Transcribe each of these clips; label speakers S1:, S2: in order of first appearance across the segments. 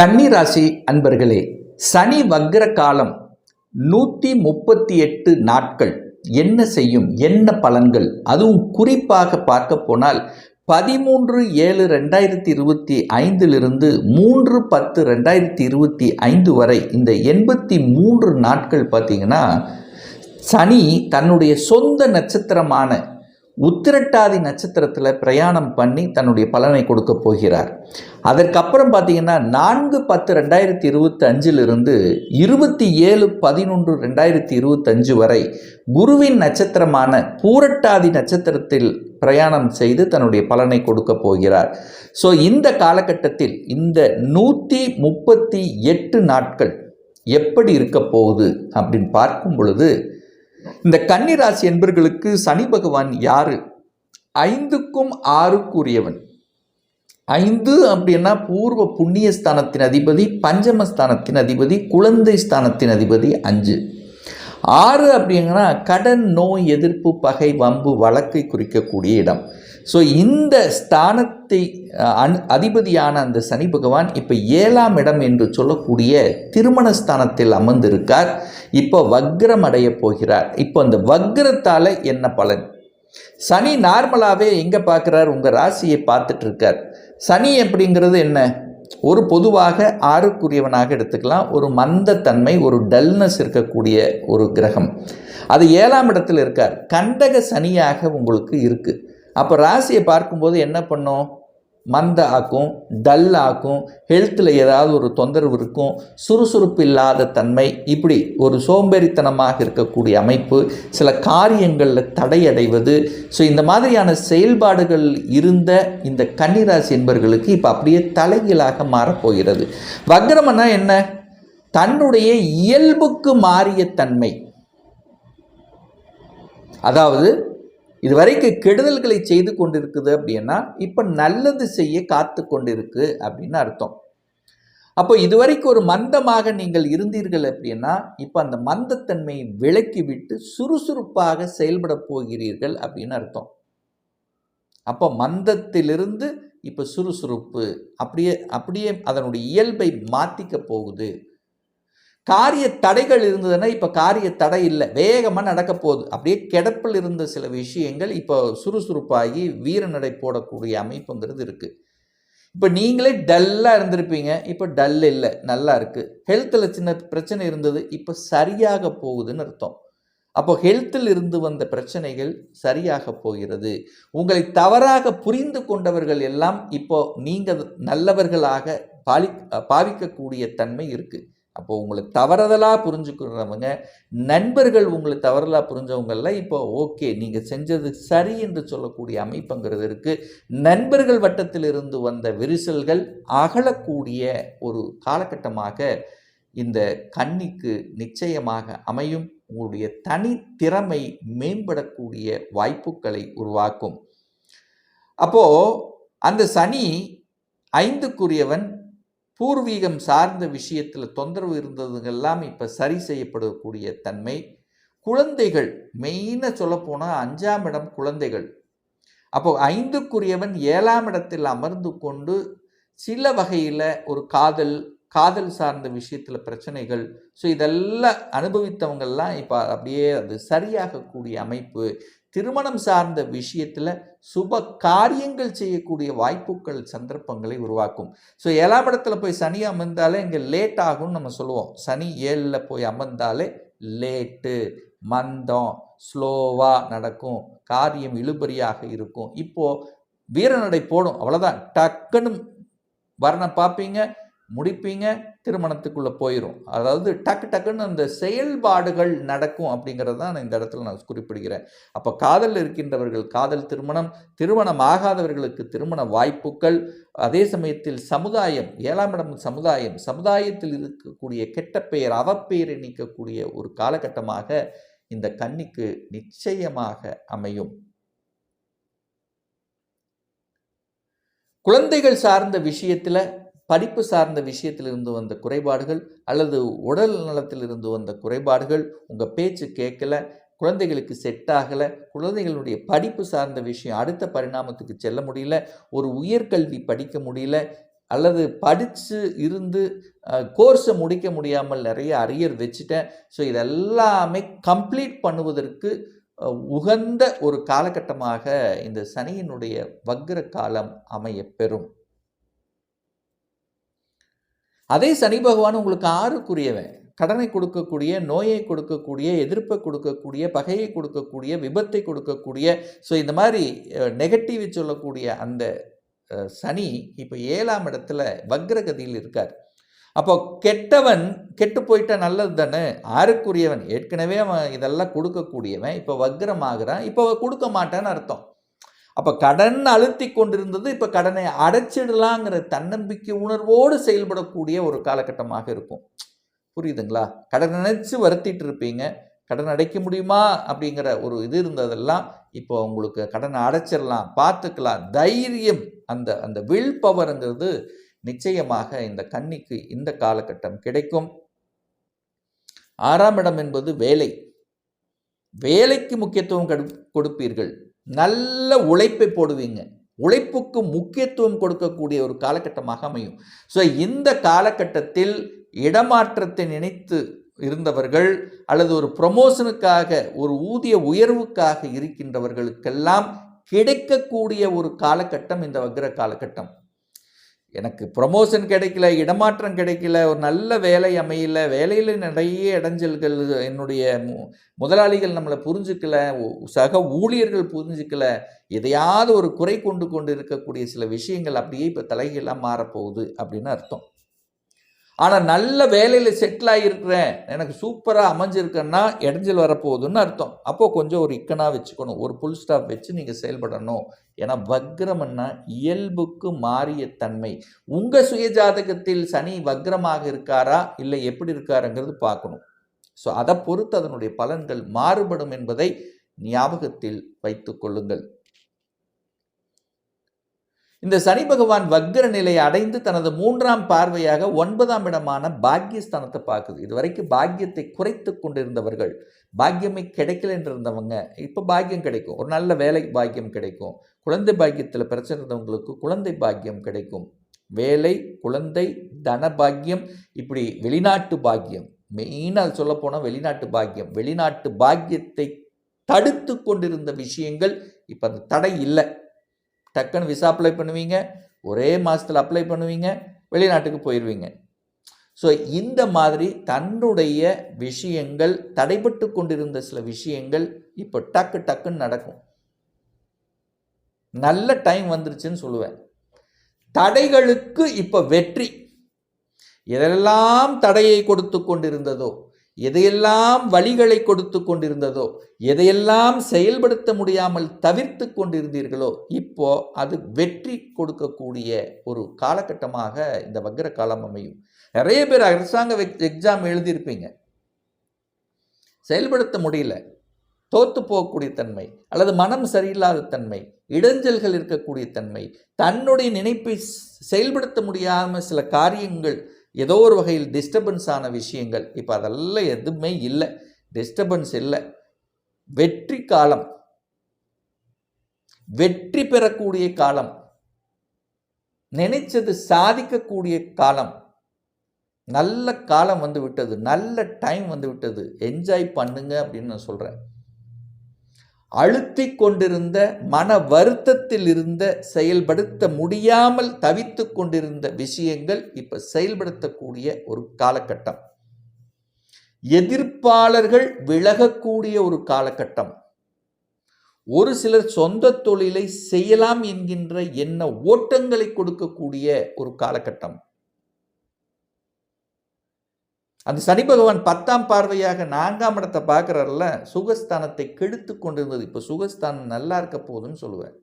S1: கன்னிராசி அன்பர்களே சனி வக்ர காலம் நூற்றி முப்பத்தி எட்டு நாட்கள். என்ன செய்யும்? என்ன பலன்கள்? அதுவும் குறிப்பாக பார்க்க போனால் பதிமூன்று ஏழு ரெண்டாயிரத்தி இருபத்தி ஐந்திலிருந்து மூன்று பத்து ரெண்டாயிரத்தி இருபத்தி ஐந்து வரை இந்த எண்பத்தி மூன்று நாட்கள் பார்த்தீங்கன்னா சனி தன்னுடைய சொந்த நட்சத்திரமான உத்திரட்டாதி நட்சத்திரத்தில் பிரயாணம் பண்ணி தன்னுடைய பலனை கொடுக்க போகிறார். அதற்கப்புறம் பார்த்தீங்கன்னா நான்கு பத்து ரெண்டாயிரத்தி இருபத்தி அஞ்சிலிருந்து இருபத்தி ஏழு பதினொன்று ரெண்டாயிரத்தி இருபத்தஞ்சு வரை குருவின் நட்சத்திரமான பூரட்டாதி நட்சத்திரத்தில் பிரயாணம் செய்து தன்னுடைய பலனை கொடுக்க போகிறார். ஸோ இந்த காலகட்டத்தில் இந்த நூற்றி முப்பத்தி எட்டு நாட்கள் எப்படி இருக்க போகுது அப்படின்னு பார்க்கும் பொழுது இந்த கன்னிராசி என்பர்களுக்கு சனி பகவான் யாரு? ஐந்துக்கும் ஆறுக்குரியவன். ஐந்து அப்படின்னா பூர்வ புண்ணிய ஸ்தானத்தின் அதிபதி பஞ்சமஸ்தானத்தின் அதிபதி குழந்தை ஸ்தானத்தின் அதிபதி அஞ்சு. ஆறு அப்படிங்கன்னா கடன் நோய் எதிர்ப்பு பகை வம்பு வழக்கை குறிக்கக்கூடிய இடம். ஸோ இந்த ஸ்தானத்தை அன் அதிபதியான அந்த சனி பகவான் இப்போ ஏழாம் இடம் என்று சொல்லக்கூடிய திருமண ஸ்தானத்தில் அமர்ந்திருக்கார். இப்போ வக்ரம் அடைய போகிறார். இப்போ அந்த வக்ரத்தால் என்ன பலன்? சனி நார்மலாகவே எங்கே பார்க்குறார் உங்கள் ராசியை பார்த்துட்ருக்கார் சனி அப்படிங்கிறது என்ன? ஒரு பொதுவாக ஆறுக்குரியவனாக எடுத்துக்கலாம். ஒரு மந்தத்தன்மை ஒரு டல்னஸ் இருக்கக்கூடிய ஒரு கிரகம். அது ஏழாம் இடத்தில் இருக்கார். கண்டக சனியாக உங்களுக்கு இருக்குது அப்போ ராசியை பார்க்கும்போது என்ன பண்ணும்? மந்த ஆக்கும் டல் ஆக்கும் ஹெல்த்தில் ஏதாவது ஒரு தொந்தரவு இருக்கும் சுறுசுறுப்பு இல்லாத தன்மை இப்படி ஒரு சோம்பேறித்தனமாக இருக்கக்கூடிய அமைப்பு சில காரியங்களில் தடையடைவது. ஸோ இந்த மாதிரியான செயல்பாடுகள் இருந்த இந்த கன்னிராசி என்பவர்களுக்கு இப்போ அப்படியே தலைகீழாக மாறப்போகிறது வக்ரமனா என்ன? தன்னுடைய இயல்புக்கு மாறிய தன்மை. அதாவது இதுவரைக்கும் கெடுதல்களை செய்து கொண்டிருக்குது அப்படின்னா இப்போ நல்லது செய்ய காத்து கொண்டிருக்கு அப்படின்னு அர்த்தம். அப்போ இதுவரைக்கும் ஒரு மந்தமாக நீங்கள் இருந்தீர்கள் அப்படின்னா இப்போ அந்த மந்தத்தன்மையை விலக்கி விட்டு சுறுசுறுப்பாக செயல்பட போகிறீர்கள் அப்படின்னு அர்த்தம். அப்போ மந்தத்திலிருந்து இப்போ சுறுசுறுப்பு அப்படியே அப்படியே அதனுடைய இயல்பை மாற்றிக்க போகுது. காரிய தடைகள் இருந்ததுன்னா இப்போ காரிய தடை இல்லை. வேகமாக நடக்க போகுது. அப்படியே கிடப்பில் இருந்த சில விஷயங்கள் இப்போ சுறுசுறுப்பாகி வீரநடை போடக்கூடிய அமைப்புங்கிறது இருக்குது இப்போ நீங்களே டல்லாக இருந்திருப்பீங்க. இப்போ டல் இல்லை. நல்லா இருக்குது ஹெல்த்தில் சின்ன பிரச்சனை இருந்தது. இப்போ சரியாக போகுதுன்னு அர்த்தம். அப்போ ஹெல்த்தில் இருந்து வந்த பிரச்சனைகள் சரியாக போகிறது. உங்களை தவறாக புரிந்து கொண்டவர்கள் எல்லாம் இப்போ நீங்கள் நல்லவர்களாக பாலி பாவிக்கக்கூடிய தன்மை இருக்குது அப்போ உங்களை தவறுதலாக புரிஞ்சுக்கிறவங்க நண்பர்கள் உங்களை தவறுதலாக புரிஞ்சவங்கெல்லாம் இப்போ ஓகே நீங்கள் செஞ்சது சரி என்று சொல்லக்கூடிய அமைப்புங்கிறது இருக்குது நண்பர்கள் வட்டத்தில் இருந்து வந்த விரிசல்கள் அகலக்கூடிய ஒரு காலகட்டமாக இந்த கண்ணிக்கு நிச்சயமாக அமையும். உங்களுடைய தனித்திறமை மேம்படக்கூடிய வாய்ப்புகளை உருவாக்கும். அப்போது அந்த சனி ஐந்துக்குரியவன் பூர்வீகம் சார்ந்த விஷயத்தில் தொந்தரவு இருந்ததுங்கெல்லாம் இப்போ சரி செய்யப்படக்கூடிய தன்மை. குழந்தைகள் மெயினாக சொல்லப்போனால் அஞ்சாம் இடம் குழந்தைகள். அப்போ ஐந்துக்குரியவன் ஏழாம் இடத்தில் அமர்ந்து கொண்டு சில வகையில் ஒரு காதல் காதல் சார்ந்த விஷயத்தில் பிரச்சனைகள். ஸோ இதெல்லாம் அனுபவித்தவங்கள்லாம் இப்போ அப்படியே அது சரியாகக்கூடிய அமைப்பு. திருமணம் சார்ந்த விஷயத்தில் சுப காரியங்கள் செய்யக்கூடிய வாய்ப்புகள் சந்தர்ப்பங்களை உருவாக்கும். ஸோ ஏழாம் இடத்துல போய் சனி அமர்ந்தாலே இங்கே லேட் ஆகும்னு நம்ம சொல்லுவோம். சனி ஏழில் போய் அமர்ந்தாலே லேட்டு மந்தம் ஸ்லோவாக நடக்கும். காரியம் இழுபறியாக இருக்கும். இப்போது வீரநடை போடும். அவ்வளோதான் டக்குன்னு வரணை பார்ப்பீங்க. முடிப்பீங்க திருமணத்துக்குள்ளே போயிடும் அதாவது டக்கு டக்குன்னு அந்த செயல்பாடுகள் நடக்கும் அப்படிங்கிறது தான் நான் இந்த இடத்துல நான் குறிப்பிடுகிறேன். அப்போ காதல் இருக்கின்றவர்கள் காதல் திருமணம் திருமணம் ஆகாதவர்களுக்கு திருமண வாய்ப்புகள் அதே சமயத்தில் சமுதாயம் ஏழாம் இடம் சமுதாயம் சமுதாயத்தில் இருக்கக்கூடிய கெட்ட பெயர் அவப்பெயரை நீக்கக்கூடிய ஒரு காலகட்டமாக இந்த கன்னிக்கு நிச்சயமாக அமையும். குழந்தைகள் சார்ந்த விஷயத்தில் படிப்பு சார்ந்த விஷயத்திலிருந்து வந்த குறைபாடுகள் அல்லது உடல் நலத்திலிருந்து வந்த குறைபாடுகள் உங்கள் பேச்சு கேட்கல குழந்தைகளுக்கு செட் ஆகலை குழந்தைகளுடைய படிப்பு சார்ந்த விஷயம் அடுத்த பரிணாமத்துக்கு செல்ல முடியல ஒரு உயர்கல்வி படிக்க முடியல அல்லது படித்து இருந்து கோர்ஸை முடிக்க முடியாமல் நிறைய அரியர் வச்சுட்டேன். ஸோ இதெல்லாமே கம்ப்ளீட் பண்ணுவதற்கு உகந்த ஒரு காலகட்டமாக இந்த சனியினுடைய வக்ர காலம் அமைய பெறும். அதே சனி பகவான் உங்களுக்கு ஆறுக்குரியவன். கடனை கொடுக்கக்கூடிய நோயை கொடுக்கக்கூடிய எதிர்ப்பை கொடுக்கக்கூடிய பகையை கொடுக்கக்கூடிய விபத்தை கொடுக்கக்கூடிய. ஸோ இந்த மாதிரி நெகட்டிவ் சொல்லக்கூடிய அந்த சனி இப்போ ஏழாம் இடத்துல வக்ரகதியில் இருக்கார். அப்போ கெட்டவன் கெட்டு போயிட்டா நல்லது தானே? ஆறுக்குரியவன். ஏற்கனவே அவன் இதெல்லாம் கொடுக்கக்கூடியவன். இப்போ வக்ரமாகிறான். இப்போ கொடுக்க மாட்டான்னு அர்த்தம். அப்போ கடன் அழுத்தி கொண்டிருந்தது இப்போ கடனை அடைச்சிடலாங்கிற தன்னம்பிக்கை உணர்வோடு செயல்படக்கூடிய ஒரு காலகட்டமாக இருக்கும். புரியுதுங்களா? கடன் நினைச்சு வருத்திட்டு இருப்பீங்க. கடன் அடைக்க முடியுமா? அப்படிங்கிற ஒரு இது இருந்ததெல்லாம் இப்போ உங்களுக்கு கடனை அடைச்சிடலாம் பார்த்துக்கலாம். தைரியம் அந்த அந்த வில் பவருங்கிறது நிச்சயமாக இந்த கன்னிக்கு இந்த காலகட்டம் கிடைக்கும். ஆறாம் இடம் என்பது வேலை. வேலைக்கு முக்கியத்துவம் கொடுப்பீர்கள். நல்ல உழைப்பை போடுவீங்க. உழைப்புக்கு முக்கியத்துவம் கொடுக்கக்கூடிய ஒரு காலகட்டமாக அமையும். ஸோ இந்த காலகட்டத்தில் இடமாற்றத்தை நினைத்து இருந்தவர்கள் அல்லது ஒரு ப்ரொமோஷனுக்காக ஒரு ஊதிய உயர்வுக்காக இருக்கின்றவர்களுக்கெல்லாம் கிடைக்கக்கூடிய ஒரு காலகட்டம் இந்த வக்ர காலகட்டம். எனக்கு ப்ரொமோஷன் கிடைக்கல இடமாற்றம் கிடைக்கல ஒரு நல்ல வேலை அமையல வேலையில் நிறைய இடைஞ்சல்கள் என்னுடைய மு- முதலாளிகள் நம்மளை புரிஞ்சுக்கல சக ஊழியர்கள் புரிஞ்சுக்கல எதையாவது ஒரு குறை கொண்டு கொண்டு இருக்கக்கூடிய சில விஷயங்கள் அப்படியே இப்போ தலைகீழாக மாறப்போகுது அப்படின்னு அர்த்தம். ஆனால் நல்ல வேலையில் செட்டில் ஆகியிருக்கிறேன். எனக்கு சூப்பராக அமைஞ்சிருக்கேன்னா இடைஞ்சல் வரப்போகுதுன்னு அர்த்தம். அப்போது கொஞ்சம் ஒரு இக்கனாக வச்சுக்கணும். ஒரு புல் ஸ்டாப் வச்சு நீங்கள் செயல்படணும். ஏன்னா வக்ரம்னா இயல்புக்கு மாறிய தன்மை. உங்கள் சுயஜாதகத்தில் சனி வக்ரமாக இருக்காரா? இல்லை எப்படி இருக்காருங்கிறது பார்க்கணும். ஸோ அதை பொறுத்து அதனுடைய பலன்கள் மாறுபடும் என்பதை ஞாபகத்தில் வைத்து கொள்ளுங்கள். இந்த சனி பகவான் வக்ர நிலையை அடைந்து தனது மூன்றாம் பார்வையாக ஒன்பதாம் இடமான பாக்கியஸ்தானத்தை பார்க்குது. இது வரைக்கும் பாக்கியத்தை குறைத்து கொண்டிருந்தவர்கள் பாக்கியமே கிடைக்கல இருந்தவங்க இப்போ பாக்கியம் கிடைக்கும். ஒரு நல்ல வேலை பாக்கியம் கிடைக்கும். குழந்தை பாக்கியத்தில் பிரச்சனை இருந்தவங்களுக்கு குழந்தை பாக்கியம் கிடைக்கும். வேலை குழந்தை தன பாக்கியம் இப்படி வெளிநாட்டு பாக்கியம் மெயினாக சொல்லப்போனால் வெளிநாட்டு பாக்கியம் வெளிநாட்டு பாக்கியத்தை தடுத்து கொண்டிருந்த விஷயங்கள் இப்போ அந்த தடை இல்லை. டக்குன்னு விசா அப்ளை பண்ணுவீங்க. ஒரே மாதத்தில் அப்ளை பண்ணுவீங்க. வெளிநாட்டுக்கு போயிடுவீங்க ஸோ இந்த மாதிரி தன்னுடைய விஷயங்கள் தடைபட்டு கொண்டிருந்த சில விஷயங்கள் இப்போ டக்கு டக்குன்னு நடக்கும். நல்ல டைம் வந்துருச்சுன்னு சொல்லுவேன். தடைகளுக்கு இப்போ வெற்றி. எதெல்லாம் தடையை கொடுத்து கொண்டிருந்ததோ எதையெல்லாம் வழிகளை கொடுத்து கொண்டிருந்ததோ எதையெல்லாம் செயல்படுத்த முடியாமல் தவிர்த்து கொண்டிருந்தீர்களோ இப்போ அது வெற்றி கொடுக்கக்கூடிய ஒரு காலகட்டமாக இந்த வக்ர காலம் அமையும். நிறைய பேர் அரசாங்க எக்ஸாம் எழுதியிருப்பீங்க. செயல்படுத்த முடியல. தோத்து போகக்கூடிய தன்மை அல்லது மனம் சரியில்லாத தன்மை இடைஞ்சல்கள் இருக்கக்கூடிய தன்மை தன்னுடைய நினைப்பை செயல்படுத்த முடியாமல் சில காரியங்கள் ஏதோ ஒரு வகையில் டிஸ்டர்பன்ஸ் ஆன விஷயங்கள். இப்போ அதெல்லாம் எதுவுமே இல்லை. டிஸ்டர்பன்ஸ் இல்லை. வெற்றி காலம். வெற்றி பெறக்கூடிய காலம். நினைச்சது சாதிக்கக்கூடிய காலம். நல்ல காலம் வந்து விட்டது. நல்ல டைம் வந்து விட்டது. என்ஜாய் பண்ணுங்க அப்படின்னு நான் சொல்கிறேன் அழுத்தி கொண்டிருந்த மன வருத்தத்தில் இருந்த செயல்படுத்த முடியாமல் தவித்து கொண்டிருந்த விஷயங்கள் இப்போ செயல்படுத்தக்கூடிய ஒரு காலகட்டம். எதிர்ப்பாளர்கள் விலகக்கூடிய ஒரு காலகட்டம். ஒரு சிலர் சொந்த தொழிலை செய்யலாம் என்கின்ற எண்ண ஓட்டங்களை கொடுக்கக்கூடிய ஒரு காலகட்டம். அந்த சனி பகவான் பத்தாம் பார்வையாக நான்காம் இடத்தை பார்க்குறாருல சுகஸ்தானத்தை கெடுத்து கொண்டிருந்தது. இப்போ சுகஸ்தானம் நல்லா இருக்க போகுதுன்னு சொல்லுவேன்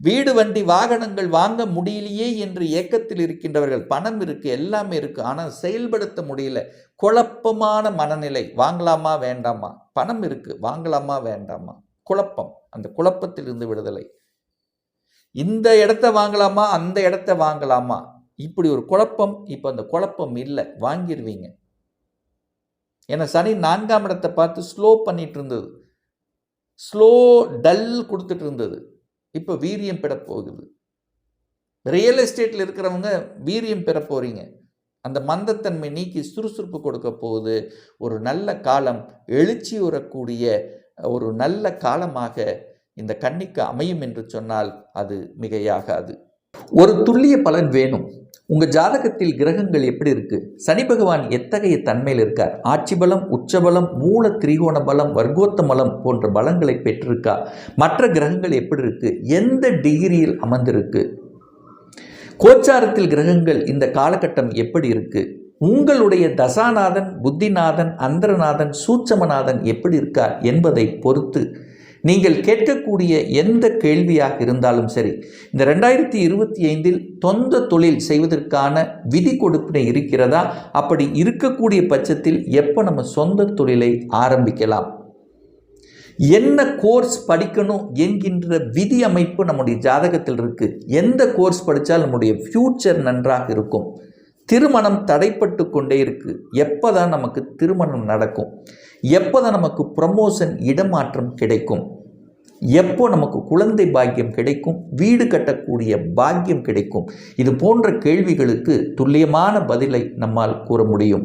S1: வீடு வண்டி வாகனங்கள் வாங்க முடியலையே என்று ஏக்கத்தில் இருக்கின்றவர்கள் பணம் இருக்குது எல்லாமே இருக்குது ஆனால் செயல்படுத்த முடியல. குழப்பமான மனநிலை வாங்கலாமா வேண்டாமா? பணம் இருக்குது வாங்கலாமா வேண்டாமா? குழப்பம் அந்த குழப்பத்திலிருந்து விடுதலை. இந்த இடத்த வாங்கலாமா அந்த இடத்த வாங்கலாமா? இப்படி ஒரு குழப்பம் இப்போ அந்த குழப்பம் இல்லை வாங்கிடுவீங்க ஏன்னா சனி நான்காம் இடத்தை பார்த்து ஸ்லோ பண்ணிட்டு இருந்தது. ஸ்லோ டல் கொடுத்துட்டு இருந்தது. இப்போ வீரியம் பெற போகுது. ரியல் எஸ்டேட்டில் இருக்கிறவங்க வீரியம் பெற போகிறீங்க அந்த மந்தத்தன்மை நீக்கி சுறுசுறுப்பு கொடுக்க போகுது. ஒரு நல்ல காலம் எழுச்சி உறக்கூடிய ஒரு நல்ல காலமாக இந்த கன்னிக்கு அமையும் என்று சொன்னால் அது மிகையாகாது. ஒரு துல்லிய பலன் வேணும். உங்கள் ஜாதகத்தில் கிரகங்கள் எப்படி இருக்கு? சனி பகவான் எத்தகைய தன்மையில் இருக்கார்? ஆட்சி பலம் உச்சபலம் மூல திரிகோண பலம் வர்க்கோத்த பலம் போன்ற பலங்களை பெற்றிருக்கா? மற்ற கிரகங்கள் எப்படி இருக்கு? எந்த டிகிரியில் அமர்ந்திருக்கு? கோச்சாரத்தில் கிரகங்கள் இந்த காலகட்டம் எப்படி இருக்கு? உங்களுடைய தசாநாதன் புத்திநாதன் அந்தரநாதன் சூட்சமநாதன் எப்படி இருக்கார் என்பதை பொறுத்து நீங்கள் கேட்கக்கூடிய எந்த கேள்வியாக இருந்தாலும் சரி இந்த ரெண்டாயிரத்தி இருபத்தி ஐந்தில் சொந்த தொழில் செய்வதற்கான விதி கொடுப்பினை இருக்கிறதா? அப்படி இருக்கக்கூடிய பட்சத்தில் எப்போ நம்ம சொந்த தொழிலை ஆரம்பிக்கலாம்? என்ன கோர்ஸ் படிக்கணும் என்கின்ற விதி அமைப்பு நம்முடைய ஜாதகத்தில் இருக்குது எந்த கோர்ஸ் படித்தால் நம்முடைய ஃப்யூச்சர் நன்றாக இருக்கும்? திருமணம் தடைப்பட்டு கொண்டே இருக்கு. எப்போ தான் நமக்கு திருமணம் நடக்கும்? எப்போ தான் நமக்கு ப்ரமோஷன் இடமாற்றம் கிடைக்கும்? எப்போ நமக்கு குழந்தை பாக்கியம் கிடைக்கும்? வீடு கட்டக்கூடிய பாக்கியம் கிடைக்கும்? இது போன்ற கேள்விகளுக்கு துல்லியமான பதிலை நம்மால் கூற முடியும்.